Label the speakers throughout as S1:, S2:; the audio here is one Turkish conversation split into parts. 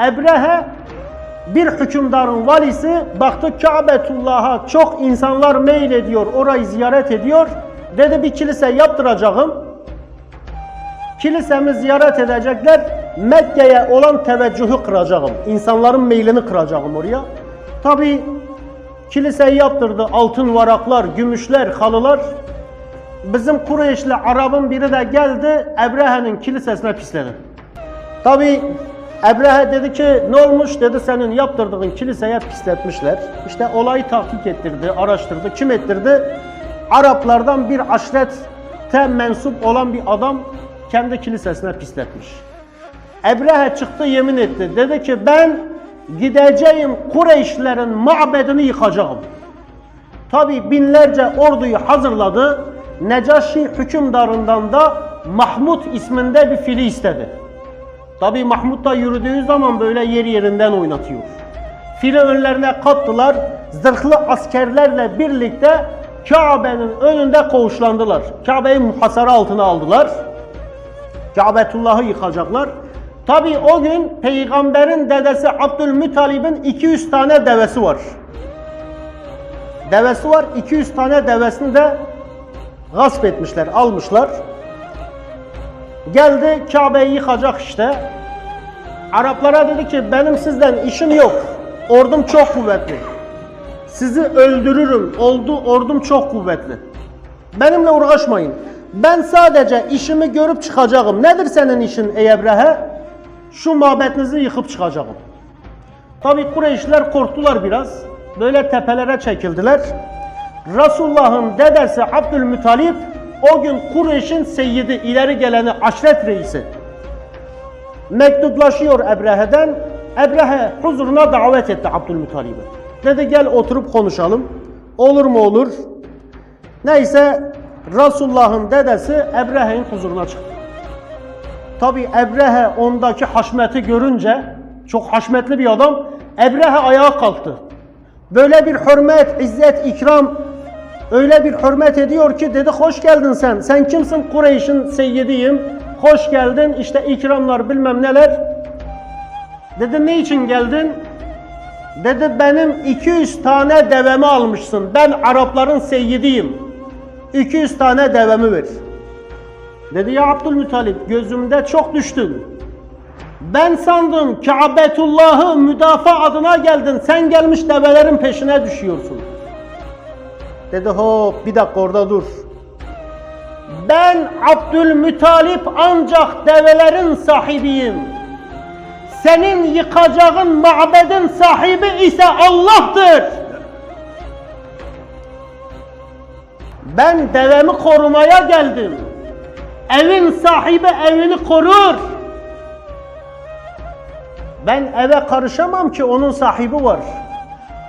S1: Ebrehe bir hükümdarın valisi baktı Kabetullah'a çok insanlar meyil ediyor, orayı ziyaret ediyor. Dedi bir kilise yaptıracağım. Kilisemi ziyaret edecekler. Mekke'ye olan teveccühü kıracağım. İnsanların meylini kıracağım oraya. Tabi kiliseyi yaptırdı. Altın varaklar, gümüşler, halılar. Bizim Kureyşli Arap'ın biri de geldi Ebrehe'nin kilisesine pisledi. Tabi Ebrehe dedi ki ne olmuş dedi senin yaptırdığın kiliseye pisletmişler. İşte olayı tahkik ettirdi, araştırdı. Kim ettirdi? Araplardan bir aşirete mensup olan bir adam kendi kilisesine pisletmiş. Ebrehe çıktı yemin etti. Dedi ki ben gideceğim Kureyşlerin mabedini yıkacağım. Tabi binlerce orduyu hazırladı. Necaşi hükümdarından da Mahmud isminde bir fili istedi. Tabi Mahmud da yürüdüğü zaman böyle yer yerinden oynatıyor. Fili önlerine kattılar. Zırhlı askerlerle birlikte Kabe'nin önünde koğuşlandılar. Kabe'yi muhasara altına aldılar. Kabetullah'ı yıkacaklar. Tabi o gün peygamberin dedesi Abdülmuttalib'in 200 tane devesi var. Devesi var. 200 tane devesini de gasp etmişler, almışlar. Geldi Kabe'yi yıkacak işte. Araplara dedi ki benim sizden işim yok. Ordum çok kuvvetli. Sizi öldürürüm. Oldu ordum çok kuvvetli. Benimle uğraşmayın. Ben sadece işimi görüp çıkacağım. Nedir senin işin ey Ebrehe? Şu mabetinizi yıkıp çıkacağım. Tabi Kureyşliler korktular biraz. Böyle tepelere çekildiler. Resulullah'ın dedesi Abdülmuttalip o gün Kureyş'in seyyidi, ileri geleni aşret reisi. Mektuplaşıyor Ebrehe'den. Ebrehe huzuruna davet etti Abdülmuttalib'i. Dedi gel oturup konuşalım. Olur mu olur. Neyse Resulullah'ın dedesi Ebrehe'nin huzuruna çıktı. Tabi Ebrehe ondaki haşmeti görünce çok haşmetli bir adam. Ebrehe ayağa kalktı. Böyle bir hürmet, izzet, ikram öyle bir hürmet ediyor ki dedi hoş geldin sen. Sen kimsin? Kureyş'in seyyidiyim. Hoş geldin. İşte ikramlar bilmem neler. Dedi ne için geldin? Dedi benim 200 tane devemi almışsın. Ben Arapların seyyidiyim. 200 tane devemi ver. Dedi ya Abdülmuttalip gözümde çok düştün. Ben sandım Kabetullah'ı müdafaa adına geldin. Sen gelmiş develerin peşine düşüyorsun. Dedi hop bir dakika orada dur. Ben Abdülmuttalip ancak develerin sahibiyim. Senin yıkacağın mabedin sahibi ise Allah'tır. Ben devemi korumaya geldim. Evin sahibi evini korur. Ben eve karışamam ki onun sahibi var.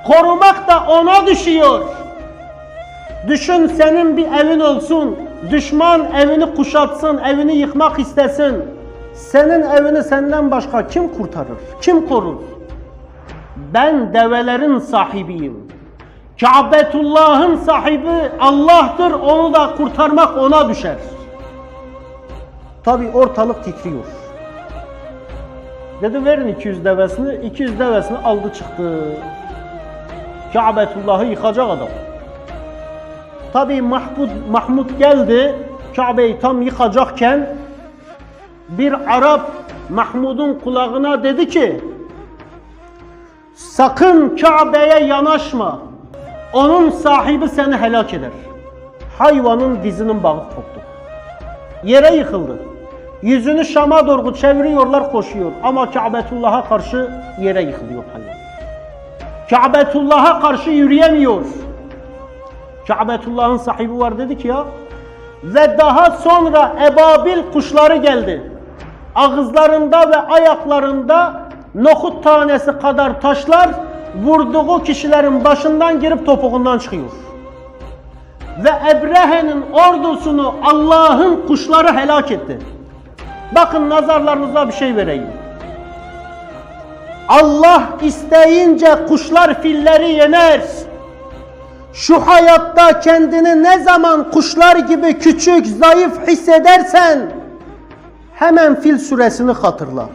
S1: Korumak da ona düşüyor. Düşün senin bir evin olsun. Düşman evini kuşatsın, evini yıkmak istesin. Senin evini senden başka kim kurtarır? Kim korur? Ben develerin sahibiyim. Kabetullah'ın sahibi Allah'tır. Onu da kurtarmak ona düşer. Tabi ortalık titriyor. Dedi verin 200 devesini. 200 devesini aldı çıktı. Kabetullah'ı yıkacak adam. Tabi Mahmud, Mahmud geldi. Kabe'yi tam yıkacakken bir Arap Mahmud'un kulağına dedi ki sakın Kabe'ye yanaşma. Onun sahibi seni helak eder. Hayvanın dizinin bağı koptu. Yere yıkıldı. Yüzünü Şam'a doğru çeviriyorlar koşuyor. Ama Kabetullah'a karşı yere yıkılıyor hayvan. Kabetullah'a karşı yürüyemiyor. Kabetullah'ın sahibi var dedi ki ya ve daha sonra ebabil kuşları geldi. Ağızlarında ve ayaklarında nohut tanesi kadar taşlar vurduğu kişilerin başından girip topuğundan çıkıyor. Ve Ebrehe'nin ordusunu Allah'ın kuşları helak etti. Bakın nazarlarınıza bir şey vereyim. Allah isteyince kuşlar filleri yener. Şu hayatta kendini ne zaman kuşlar gibi küçük, zayıf hissedersen hemen fil suresini hatırla.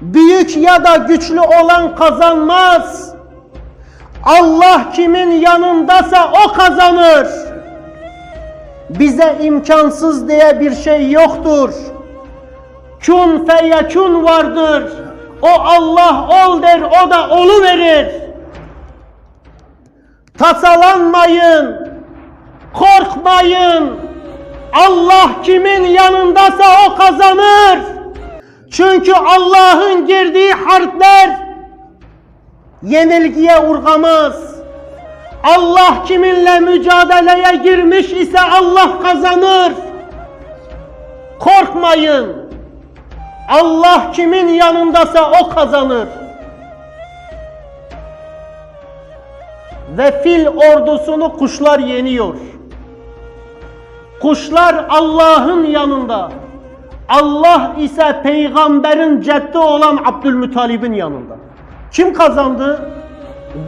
S1: Büyük ya da güçlü olan kazanmaz. Allah kimin yanındasa o kazanır. Bize imkansız diye bir şey yoktur. Kun feyekun vardır. O Allah ol der, o da olu verir. Tasalanmayın, korkmayın. Allah kimin yanındasa o kazanır. Çünkü Allah'ın girdiği harpler yenilgiye uğramaz. Allah kiminle mücadeleye girmiş ise Allah kazanır. Korkmayın. Allah kimin yanındasa o kazanır. Ve fil ordusunu kuşlar yeniyor. Kuşlar Allah'ın yanında. Allah ise peygamberin ceddi olan Abdülmuttalib'in yanında. Kim kazandı?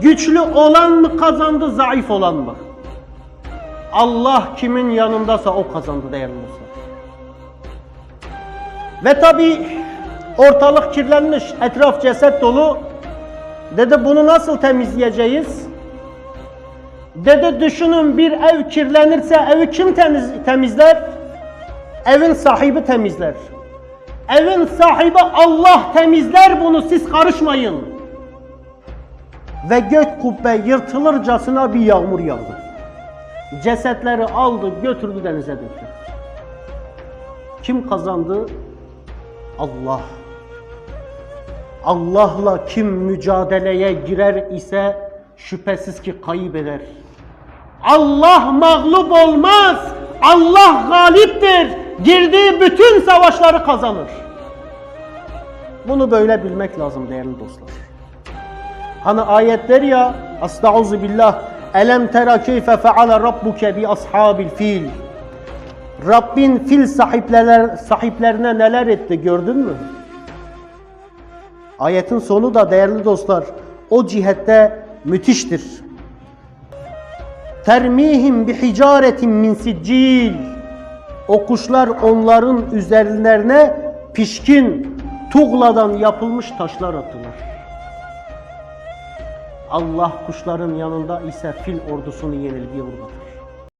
S1: Güçlü olan mı kazandı, zayıf olan mı? Allah kimin yanındasa o kazandı değerli dostlar. Ve tabi ortalık kirlenmiş, etraf ceset dolu. Dedi bunu nasıl temizleyeceğiz? Dedi düşünün bir ev kirlenirse evi kim temiz, temizler? Evin sahibi temizler. Evin sahibi Allah temizler bunu siz karışmayın. Ve gök kubbe yırtılırcasına bir yağmur yağdı. Cesetleri aldı götürdü denize döktü. Kim kazandı? Allah. Allah'la kim mücadeleye girer ise şüphesiz ki kaybeder. Allah mağlup olmaz. Allah galiptir. Girdiği bütün savaşları kazanır. Bunu böyle bilmek lazım değerli dostlar. Hani ayetler ya Estaizu billah Elem tera keyfe feale rabbuke bi ashabil fil Rabbin fil sahiplerine, sahiplerine neler etti gördün mü? Ayetin sonu da değerli dostlar o cihette müthiştir. Termihim bi hicaretin min siccil. O kuşlar onların üzerlerine pişkin tuğladan yapılmış taşlar attılar. Allah kuşların yanında ise fil ordusunu yenilgiye uğratır.